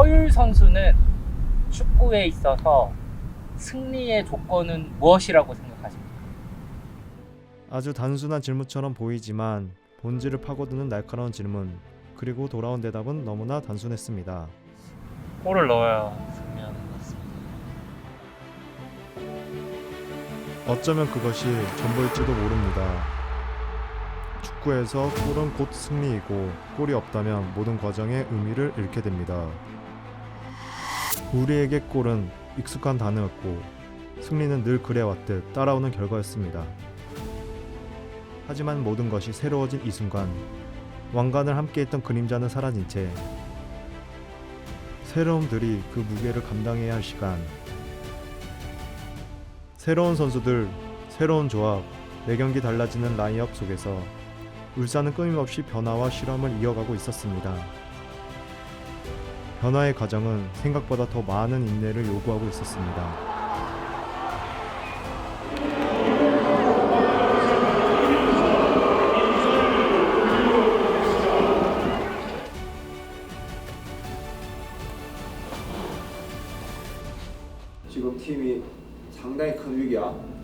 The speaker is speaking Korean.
서율 선수는 축구에 있어서 승리의 조건은 무엇이라고 생각하십니까? 아주 단순한 질문처럼 보이지만 본질을 파고드는 날카로운 질문 그리고 돌아온 대답은 너무나 단순했습니다. 골을 넣어야 승리하는 것 같습니다. 어쩌면 그것이 전부일지도 모릅니다. 축구에서 골은 곧 승리이고 골이 없다면 모든 과정의 의미를 잃게 됩니다. 우리에게 골은 익숙한 단어였고 승리는 늘 그래왔듯 따라오는 결과였습니다. 하지만 모든 것이 새로워진 이 순간 왕관을 함께했던 그림자는 사라진 채 새로움들이 그 무게를 감당해야 할 시간 새로운 선수들, 새로운 조합, 매 경기 달라지는 라인업 속에서 울산은 끊임없이 변화와 실험을 이어가고 있었습니다. 변화의 과정은 생각보다 더 많은 인내를 요구하고 있었습니다. 지금 팀이 상당히 큰 위기야.